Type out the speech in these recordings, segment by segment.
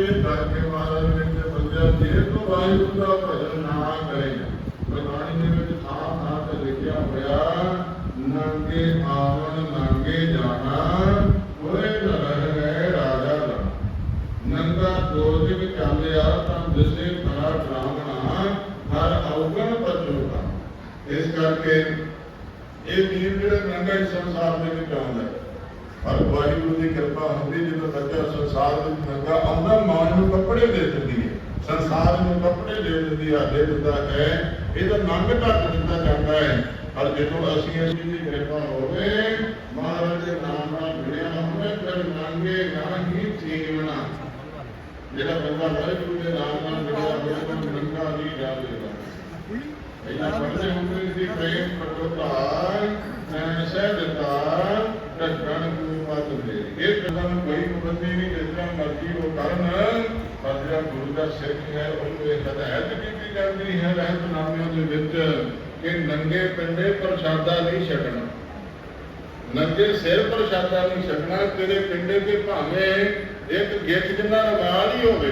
ਕੇ ਕਰਕੇ ਮਹਾਰਾਜ ਨੇ ਤੇ ਜੇ ਤੂੰ ਵਾਹਿਗੁਰੂ ਦਾ ਭਜਨ ਨਾ ਕਰੇਗਾ ਗੁਰਬਾਣੀ ਦੇ ਵਿੱਚ ਥਾਂ ਥਾਂ ਤੇ ਲਿਖਿਆ ਹੋਇਆ, ਨੰਗੇ ਆਵਣ ਨੰਗੇ ਜਾਣਾ, ਹੋਏ ਨ ਰਹੇ ਰਾਜਾ ਦਾ ਨੰਗਾ ਦੋਜ ਵਿੱਚ ਚੱਲਿਆ ਤਾਂ ਦਿਸੇ ਖੜਾ ਡਰਾਵਣਾ ਹਰ ਔਗਣ ਪਚੋਗਾ ਇਸ ਕਰਕੇ ਇਹ ਵੀਰ ਜਿਹੜਾ ਨੰਗਾ ਇਸ ਸੰਸਾਰ ਦੇ ਵਿੱਚ ਆਉਂਦਾ ਪਰ ਵਾਹਿਗੁਰੂ ਦੀ ਕਿਰਪਾ ਹੁੰਦੀ ਜਦੋਂ ਬੱਚਾ ਸੰਸਾਰ ਵਿੱਚ ਨੰਗਾ ਆਉਂਦਾ, ਮਾਂ ਨੂੰ ਕੱਪੜੇ ਦੇ ਦਿੰਦੀ ਹੈ। ਸੰਸਾਰ ਨੂੰ ਕੱਪੜੇ ਦੇ ਦਿੰਦੀ ਹੈ ਦੇ ਦਿੰਦਾ ਹੈ ਇਹਦਾ ਨੰਗ ਢੱਕ ਦਿੱਤਾ ਜਾਂਦਾ ਹੈ। ਪਰ ਜਦੋਂ ਅਸੀਂ ਇਸ ਦੀ ਕਿਰਪਾ ਹੋਵੇ, ਮਹਾਰਾਜ ਦੇ ਨਾਮ ਨਾਲ ਜੁੜਿਆ ਹੋਵੇ, ਫਿਰ ਨੰਗੇ ਨਾ ਹੀ ਜੀਵਣਾ। ਜਿਹੜਾ ਬੰਦਾ ਵਾਹਿਗੁਰੂ ਦੇ ਨਾਮ ਨਾਲ ਜੁੜਿਆ ਹੋਵੇ, ਉਹ ਨੰਗਾ ਨਹੀਂ ਜਾਵੇਗਾ ਇਹਨਾਂ ਪੜ੍ਹਦੇ ਹੁੰਦੇ ਸੀ, ਪ੍ਰੇਮ ਪ੍ਰਗਟਾਇ ਮੈਂ ਸਹਿ ਦਿੱਤਾ ਢੱਕਣ ਗੁਰੂ ਮਤ ਦੇ ਕੋਈ ਪਾਬੰਦੀ ਨਹੀਂ ਜਿਸ ਤਰ੍ਹਾਂ ਮਰਜ਼ੀ ਉਹ ਕਰਨ, ਪਰ ਜਿਹੜਾ ਗੁਰੂ ਦਾ ਸਿੱਖ ਹੈ ਉਹਨੂੰ ਇਹ ਹਦਾਇਤ ਕੀਤੀ ਜਾਂਦੀ ਹੈ ਰਹਿਤਨਾਮਿਆਂ ਦੇ ਵਿੱਚ ਕਿ ਨੰਗੇ ਪਿੰਡੇ ਪ੍ਰਸ਼ਾਦਾ ਨਹੀਂ ਛਕਣਾ। ਨੰਗੇ ਸਿਰ ਪ੍ਰਸ਼ਾਦਾ ਨਹੀਂ ਛਕਣਾ, ਤੇਰੇ ਪਿੰਡੇ ਤੇ ਭਾਵੇਂ ਇੱਕ ਗਿੱਠ ਜਿੰਨਾ ਰਵਾਲ ਹੀ ਹੋਵੇ,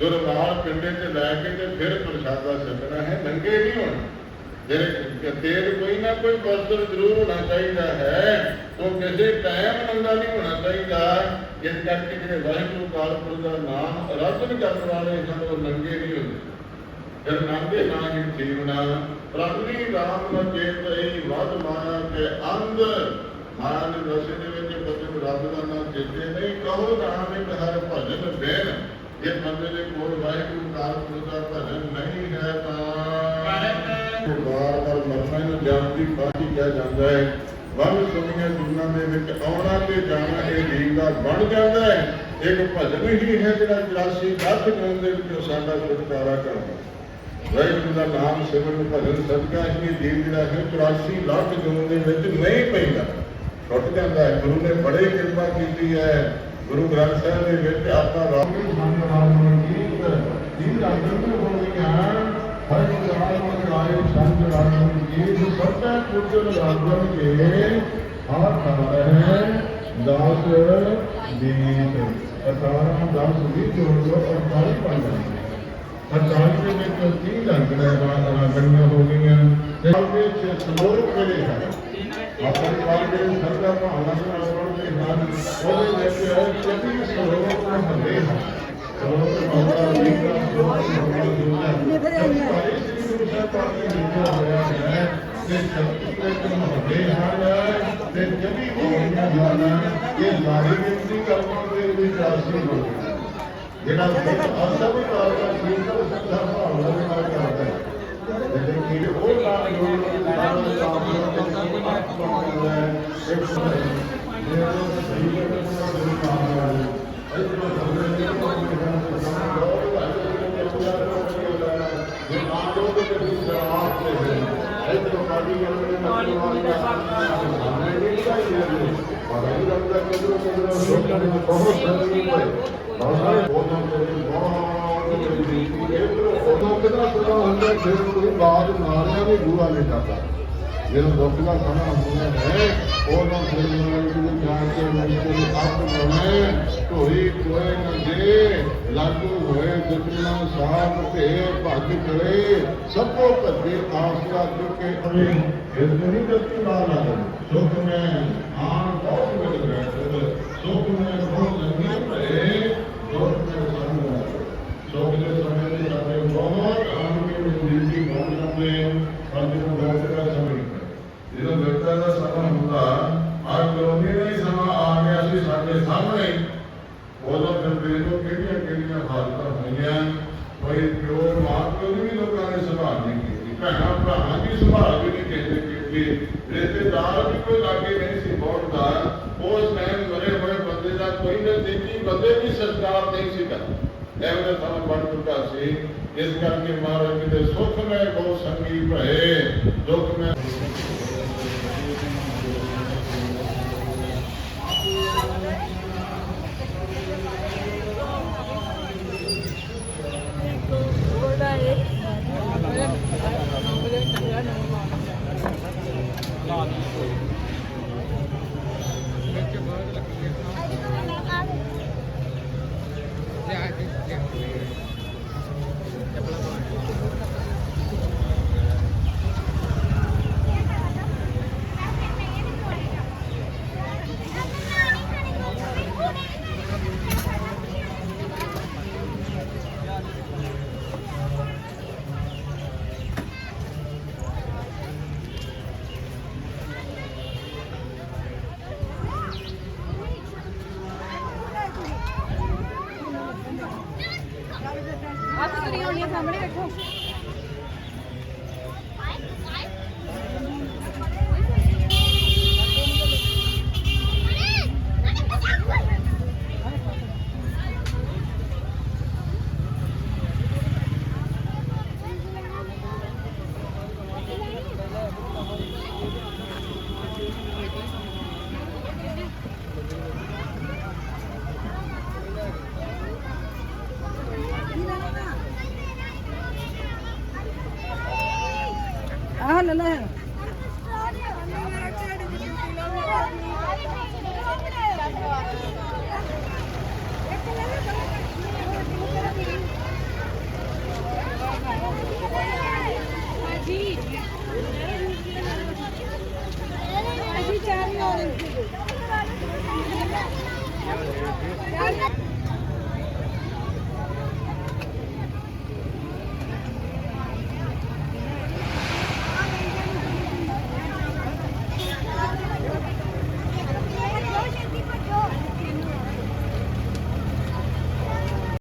ਜੋ ਰਵਾਲ ਪਿੰਡੇ ਤੇ ਲੈ ਕੇ ਤੇ ਫਿਰ ਪ੍ਰਸ਼ਾਦਾ ਛਕਣਾ ਹੈ, ਨੰਗੇ ਨਹੀਂ ਹੋਣਾ। ਜਿਹੜੇ ਤੇਲ ਕੋਈ ਨਾ ਕੋਈ ਵਸਤਰ ਜ਼ਰੂਰ ਹੋਣਾ ਚਾਹੀਦਾ ਹੈ, ਉਹ ਕਿਸੇ ਟਾਈਮ ਨੰਗਾ ਨਹੀਂ ਹੋਣਾ ਚਾਹੀਦਾ। ਇਸ ਕਰਕੇ ਜਿਹੜੇ ਵਾਹਿਗੁਰੂ ਕਾਲਪੁਰ ਦਾ ਨਾਮ ਆਰਾਧਨ ਕਰਨ ਵਾਲੇ ਹਨ, ਉਹ ਨੰਗੇ ਨਹੀਂ ਹੁੰਦੇ। ਫਿਰ ਨੰਗੇ ਨਾ ਹੀ ਜੀਵਨਾ ਪ੍ਰਭਨੀ ਰਾਮ ਨਾ ਚੇਤਈ ਵਦ ਮਾਇਆ ਕੇ ਅੰਧ। ਮਾਇਆ ਰਸੇ ਦੇ ਵਿੱਚ ਬਚਨ ਰੱਬ ਦਾ ਨਾਮ ਚੇਤੇ ਨਹੀਂ, ਕਹੋ ਨਾਮ ਇੱਕ ਹਰ ਭਜਨ ਬੇਨ। ਜੇ ਬੰਦੇ ਦੇ ਕੋਲ ਵਾਹਿਗੁਰੂ ਕਾਲਪੁਰ ਦਾ ਭਜਨ ਨਹੀਂ ਹੈ ਤਾਂ ਵਾਰ ਵਾਰ ਮਰਨਾ ਨੂੰ ਜਾਣਦੀ ਬਾਕੀ ਕਿਹਾ ਜਾਂਦਾ ਹੈ। ਵੰਨ ਸੁਣੀਆਂ ਜੁਗਾਂ ਦੇ ਵਿੱਚ ਆਉਣਾ ਤੇ ਜਾਣਾ ਇਹ ਜੀਵ ਦਾ ਬਣ ਜਾਂਦਾ ਹੈ। ਇੱਕ ਭਜਨ ਹੀ ਹੈ ਜਿਹੜਾ 84 ਲੱਖ ਜਨਮ ਦੇ ਵਿੱਚੋਂ ਸਾਡਾ ਛੁਟਕਾਰਾ ਕਰਦਾ ਵਾਹਿਗੁਰੂ ਦਾ ਨਾਮ ਸਿਮਰਨ ਭਜਨ ਸਦਕਾ ਹੀ ਜੀਵ ਜਿਹੜਾ ਹੈ 84 ਲੱਖ ਜਨਮ ਦੇ ਵਿੱਚ ਨਹੀਂ ਪੈਂਦਾ। ਟੁੱਟ ਜਾਂਦਾ ਹੈ। ਗੁਰੂ ਨੇ ਬੜੀ ਕਿਰਪਾ ਕੀਤੀ ਹੈ। ਗੁਰੂ ਗ੍ਰੰਥ ਸਾਹਿਬ ਦੇ ਵਿੱਚ ਆਪਾਂ ਰਾਮ ਨੂੰ ਸੰਗ ਰਾਮ ਨੂੰ ਜੀਤ ਜੀਤ ਰਾਮ ਨੂੰ ਹੋਣਗੀਆਂ ਹਰ ਜਹਾਨ ਮਨ ਰਾਏ ਸੰਗ ਰਾਮ ਨੂੰ ਜੀਤ ਸਭੈ ਪੁੱਤਰ ਰਾਜਨ ਕੇ ਆਪ ਹੈ, ਦਾਸ ਦੀਤ ਅਤਾਰਾਂ ਦਾਸ ਵੀ ਜੋੜੋ ਔਰ ਪਾਈ ਪਾ ਜਾਂਦੇ ਅਕਾਲ ਦੇ ਵਿੱਚ ਤੀਹ ਲੰਗੜੇ ਰਾਗਣੀਆਂ ਹੋ ਗਈਆਂ। ਤੇ ਆਪਣੇ ਕਾਲ ਦੇ ਸਰਦਾ ਭਾਵਨਾ ਨਾਲ ਪੜ੍ਹਦੇ ਹਨ। ਉਹਦੇ ਵਿੱਚ ਚੌਵੀ ਸਲੋਕ ਹੁੰਦੇ ਹਨ ਸਲੋਕ ਮੌਲਾ ਵੀਰਾ ਸਲੋਕ ਮੌਲਾ ਦੂਜਾ ਸਾਰੇ ਸ੍ਰੀ ਗੁਰੂ ਸਾਹਿਬ ਪਾਕ ਨੇ ਲਿਖਿਆ ਹੋਇਆ ਹੈ ਕਿ ਸ਼ਕਤੀ ਦੇ ਗੁਣ ਹੁੰਦੇ ਹਨ ਤੇ ਚੌਵੀ ਹੋਣੀਆਂ ਹਨ ਇਹ ਸਾਰੀ ਗਿਣਤੀ ਕਰਮਾਂ ਦੇ ਵਿੱਚ ਆਸੀ ਹੋ ਜਿਹੜਾ ਅਸਲ ਕਾਲ ਦਾ ਕੀਰਤਨ ਸੱਚਾ ਭਾਵਨਾ ਦੇ ਨਾਲ ਕਰਦਾ ਹੈ ਜਿਹੜੇ ਕਿ ਉਹ ਨਾਲ ਜੋੜ ਕੇ ਨਾਲ ਕੰਮ ਦੇ ਆਪ ਬਣਦਾ ਹੈ ਇੱਕ ਜਿਹੜਾ ਸਹੀ ਹੈ ਉਹ ਸਹੀ ਕੰਮ ਹੈ ਇਸ ਨੂੰ ਸਮਝਣ ਦੀ ਕੋਸ਼ਿਸ਼ ਕਰਨਾ ਚਾਹੀਦਾ ਜੇ ਆਪ ਲੋਕ ਦੇ ਵਿੱਚ ਆਪ ਦੇ ਹੈ ਇਸ ਤੋਂ ਕਾਦੀ ਗੱਲ ਨੇ ਮਤਲਬ ਵਾਲੀ ਸਾਹਮਣੇ ਨਹੀਂ ਚਾਹੀਦੀ ਪਰ ਇਹ ਲੱਗਦਾ ਕਿ ਜਦੋਂ ਜਦੋਂ ਲੋਕਾਂ ਦੇ ਬਹੁਤ ਸਾਰੇ ਨਹੀਂ ਹੋਏ ਬਹੁਤ ਸਾਰੇ ਉਹਨਾਂ ਦੇ ਬਹੁਤ ਉਦੋਂ ਕਿਹਦਾ ਸੁਣਾ ਹੁੰਦਾ ਫਿਰ ਕੋਈ ਬਾਤ ਮਾਰਿਆ ਵੀ ਬੁਰਾ ਨਹੀਂ ਕਰਦਾ ਜਦੋਂ ਦੁੱਖ ਦਾ ਸਮਾਂ ਹੁੰਦਾ ਹੈ ਉਦੋਂ ਫਿਰ ਮਨ ਨੂੰ ਜਾਣ ਕੇ ਮਨ ਨੂੰ ਆਪ ਬਣੇ ਢੋਈ ਕੋਏ ਨੰਗੇ ਲਾਗੂ ਹੋਏ ਦੁਸ਼ਮਣਾਂ ਸਾਥ ਤੇ ਭੱਜ ਖੜੇ ਸਭ ਕੋ ਭੱਜੇ ਆਸਰਾ ਚੁੱਕੇ ਅਵੇ ਇਸ ਨੂੰ ਨਹੀਂ ਗਲਤੀ ਨਾ ਲਾਗੇ ਸੁਖ ਮੈਂ ਆਨ ਬਹੁਤ ਮਿਲ ਰਿਹਾ ਸੁਖ ਮੈਂ ਬਹੁਤ ਲੰਗੇ ਭਏ ਦੁੱਖ ਮੈਂ ਸਾਨੂੰ ਸੁਖ ਦੇ ਸਮੇਂ ਦੇ ਸਾਡੇ ਬਹੁਤ ਆਨ ਕੇ ਜ਼ਿੰਦਗੀ ਬਹੁਤ ਲੰਬੇ ਪੰਜ ਨੂੰ ਬੈਠ ਦਾ ਸਮੇਂ ਜਦੋਂ ਬੈਠਾ ਦਾ ਸਮਾਂ ਹੁੰਦਾ ਆ ਕਰੋਨੇ ਦਾ ਹੀ ਸਮਾਂ ਆ ਗਿਆ ਸੀ ਸਾਡੇ ਸਾਹਮਣੇ ਉਦੋਂ ਫਿਰ ਦੇਖੋ ਕਿਹੜੀਆਂ ਕਿਹੜੀਆਂ ਹਾਲਤਾਂ ਹੋਈਆਂ? ਕੋਈ ਪਿਓ ਮਾਂ ਪਿਓ ਦੀ ਵੀ ਲੋਕਾਂ ਨੇ ਸੰਭਾਲ ਨਹੀਂ ਕੀਤੀ? ਭੈਣਾਂ ਭਰਾਵਾਂ ਦੀ ਸੰਭਾਲ ਵੀ ਨਹੀਂ ਕਿਸੇ ਕੀਤੀ। ਰਿਸ਼ਤੇਦਾਰ ਵੀ ਕੋਈ ਲਾਗੇ ਨਹੀਂ ਸੀ ਬਹੁਤਾ ਉਸ ਟਾਈਮ ਮਰੇ ਹੋਏ ਬੰਦੇ ਦਾ ਕੋਈ ਨਾ ਦਿੱਤੀ ਬੰਦੇ ਦੀ ਸਰਕਾਰ ਨਹੀਂ ਸੀ ਕਰਦਾ। ਐਵੇਂ ਦਾ ਸਮਾਂ ਬਣ ਚੁੱਕਾ ਸੀ ਇਸ ਕਰਕੇ ਮਹਾਰਾਜ ਦੇ ਸੁਖ ਮੈਂ ਬਹੁ ਸੰਗੀ ਭਏ, ਦੁੱਖ ਮੈਂ Amin. ਕਰੀ ਹੋਣੀਆਂ ਸਾਹਮਣੇ ਬੈਠੋ।